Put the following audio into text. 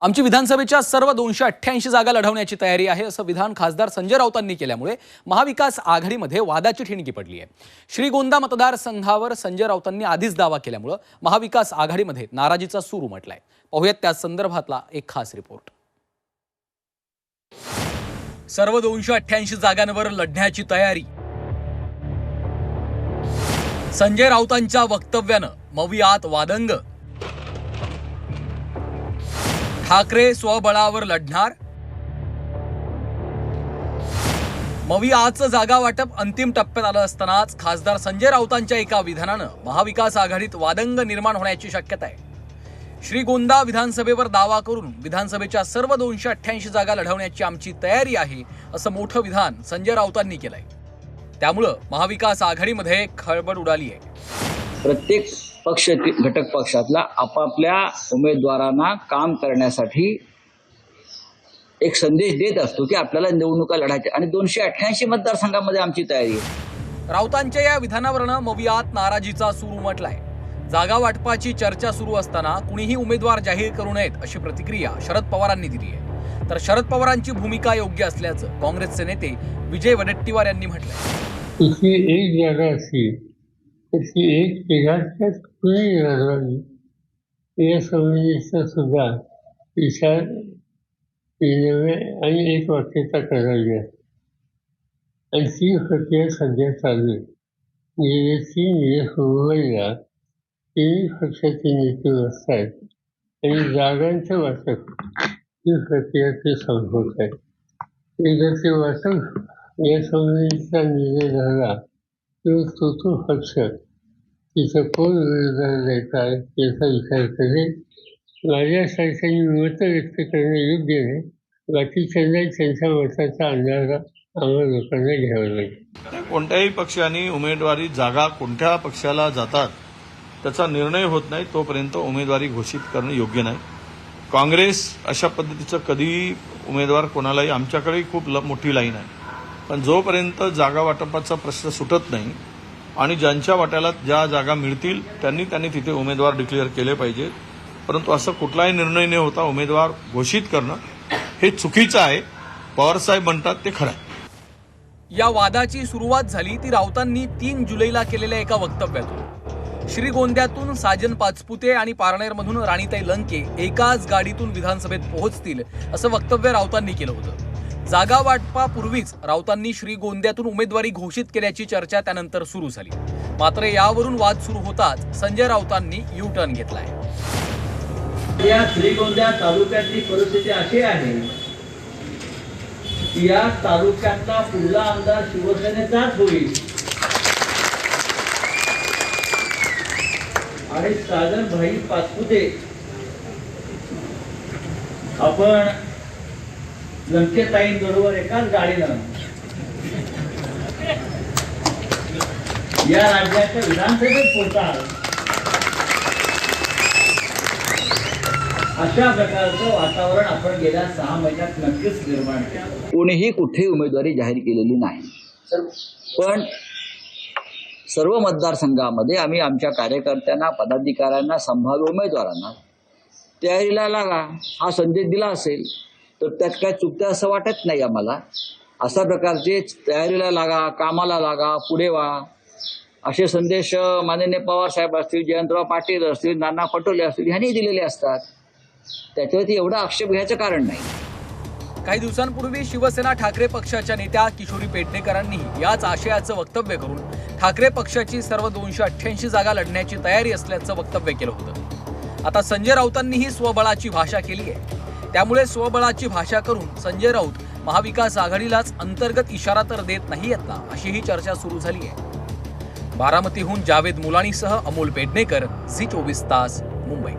आमची विधानसभेच्या सर्व दोनशे अठ्ठ्याऐंशी जागा लढवण्याची तयारी आहे असं विधान खासदार संजय राऊतांनी केल्यामुळे महाविकास आघाडीमध्ये वादाची ठिणगी पडली आहे. श्रीगोंदा मतदारसंघावर संजय राऊतांनी आधीच दावा केल्यामुळं महाविकास आघाडीमध्ये नाराजीचा सूर उमटलाय. पाहूयात त्या संदर्भातला एक खास रिपोर्ट. सर्व दोनशे अठ्ठ्याऐंशी जागांवर लढण्याची तयारी. संजय राऊतांच्या वक्तव्यानं मवियात वादंग. ठाकरे स्वबळावर लढणार? मवियाचं जागा वाटप अंतिम टप्प्यात आलं असतानाच खासदार संजय राऊतांच्या एका विधानानं महाविकास आघाडीत वादंग निर्माण होण्याची शक्यता आहे. श्रीगोंदा विधानसभेवर दावा करून विधानसभेच्या सर्व दोनशे अठ्ठ्याऐंशी जागा लढवण्याची आमची तयारी आहे असं मोठं विधान संजय राऊतांनी केलंय. त्यामुळं महाविकास आघाडीमध्ये खळबळ उडाली आहे. प्रत्येक पक्ष घटक पक्षातला आपापल्या उमेदवारांना काम करण्यासाठी एक संदेश देत असतो की आपल्याला निवडणुका लढायच्या आणि दोनशे अठ्ठ्याऐंशी मतदारसंघामध्ये आमची तयारी आहे. राऊतांच्या या विधानावरनं मवियात नाराजीचा सूर उमटलाय. जागा वाटपाची चर्चा सुरू असताना कुणीही उमेदवार जाहीर करू नयेत अशी प्रतिक्रिया शरद पवारांनी दिली आहे. तर शरद पवारांची भूमिका योग्य असल्याचं काँग्रेसचे नेते विजय वडेट्टीवार यांनी म्हटलंय. कुठली एक जागा असेल तर ती एक पिढ्याच्या कुणी लढवावी या संबंधीचा सुद्धा विचार केलेले आणि एक वाक्यता करावी आणि ती प्रक्रिया सध्या चालू आहे. गेले तीन दिवस मुंबईला तिन्ही पक्षाचे नेते असतात आणि जागांचं वाटप. ही प्रक्रिया ते संपवत आहे. एकदा ते वाटप या संबंधीचा निर्णय झाला. तर तो तो पक्ष तिथं कोण उमेदवार द्यायचा आहे याचा विचार करेल माझ्यासारख्यांनी मत व्यक्त करणं योग्य नाही बाकीच्यांना त्यांच्या मताचा अंदाज आम्हाला लोकांना घ्यावा लागेल कोणत्याही पक्षाने उमेदवारी जागा कोणत्या पक्षाला जातात त्याचा निर्णय होत नाही तोपर्यंत उमेदवारी घोषित करणं योग्य नाही. काँग्रेस अशा पद्धतीचं कधी उमेदवार कोणालाही आमच्याकडेही खूप ल- मोठी लाईन आहे. पण जोपर्यंत जागा वाटपाचा प्रश्न सुटत नाही आणि ज्यांच्या वाट्याला ज्या जागा मिळतील त्यांनी त्यांनी तिथे उमेदवार डिक्लेअर केले पाहिजेत परंतु असं कुठलाही निर्णय न होता उमेदवार घोषित करणं हे चुकीचं आहे. पवारसाहेब म्हणतात ते खरं आहे. या वादाची सुरुवात झाली ती राऊतांनी तीन जुलैला केलेल्या एका वक्तव्यातून. श्रीगोंद्यातून साजन पाचपुते आणि पारनेरमधून राणीताई लंके एकाच गाडीतून विधानसभेत पोहोचतील असं वक्तव्य राऊतांनी केलं होतं. जागा वाटपापूर्वीच राऊतांनी श्रीगोंद्यातून उमेदवारी घोषित केल्याची चर्चा त्यानंतर सुरू झाली. मात्र यावरून वाद सुरू होताच संजय राऊतांनी यू टर्न घेतलाय. या श्रीगोंद्या तालुक्यातली परिस्थिती अशी आहे की या तालुक्यातला पुढला आमदार शिवसेनेचाच होईल. आणि सागर भाई पाचपुते आपण लंकेताईंबरोबर एकाच गाडीनं या राज्याच्या विधानसभेत पोहोचाल अशा प्रकारचं वातावरण आपण गेल्या सहा महिन्यात नक्कीच निर्माण केलं. कोणीही कुठेही उमेदवारी जाहीर केलेली नाही. पण सर्व मतदारसंघामध्ये आम्ही आमच्या कार्यकर्त्यांना पदाधिकाऱ्यांना संभाव्य उमेदवारांना तयारीला लागा. हा संदेश दिला असेल. तर त्यात काय चुकतं असं वाटत नाही आम्हाला. अशा प्रकारचे तयारीला लागा कामाला लागा पुढे व्हा असे संदेश माननीय पवार साहेब असतील जयंतराव पाटील असतील नाना पटोले असतील ह्यांनी दिलेले असतात. त्याच्यावरती एवढा आक्षेप घ्यायचं कारण नाही. काही दिवसांपूर्वी शिवसेना ठाकरे पक्षाच्या नेत्या किशोरी पेडणेकरांनी याच आशयाचं वक्तव्य करून ठाकरे पक्षाची सर्व दोनशे अठ्ठ्याऐंशी जागा लढण्याची तयारी असल्याचं वक्तव्य केलं होतं. आता संजय राऊतांनीही स्वबळाची भाषा केली आहे. त्यामुळे स्वबळाची भाषा करून संजय राऊत महाविकास आघाडीलाच अंतर्गत इशारा तर देत नाही येत ना अशीही चर्चा सुरू झाली आहे. बारामतीहून जावेद मुलाणीसह अमोल पेडणेकर झी चोवीस तास मुंबई.